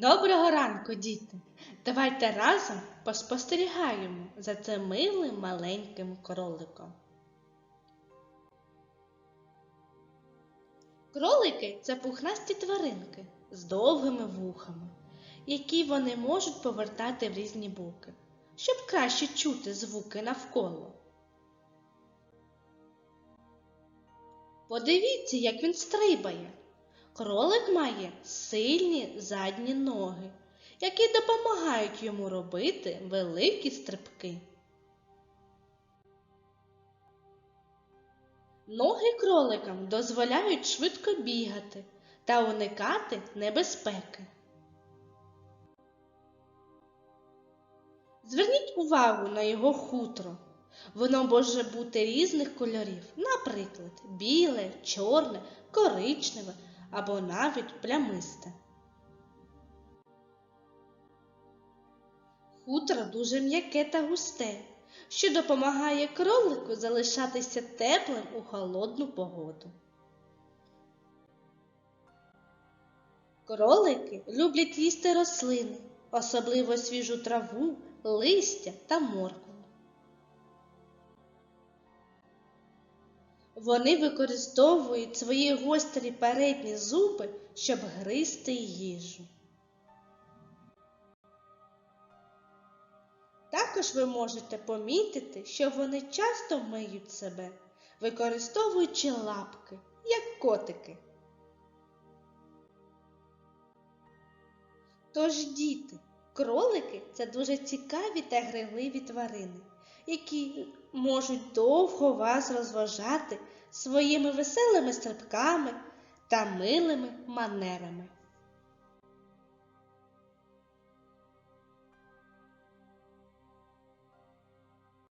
Доброго ранку, діти! Давайте разом поспостерігаємо за цим милим маленьким кроликом. Кролики це пухнасті тваринки з довгими вухами, які вони можуть повертати в різні боки, щоб краще чути звуки навколо. Подивіться, як він стрибає. Кролик має сильні задні ноги, які допомагають йому робити великі стрибки. Ноги кроликам дозволяють швидко бігати та уникати небезпеки. Зверніть увагу на його хутро. Воно може бути різних кольорів, наприклад, біле, чорне, коричневе або навіть плямисте. Хутро дуже м'яке та густе, що допомагає кролику залишатися теплим у холодну погоду. Кролики люблять їсти рослини, особливо свіжу траву, листя та моркву. Вони використовують свої гострі передні зуби, щоб гризти їжу. Також ви можете помітити, що вони часто миють себе, використовуючи лапки, як котики. Тож, діти, кролики це дуже цікаві та грайливі тварини, які можуть довго вас розважати своїми веселими стрибками та милими манерами.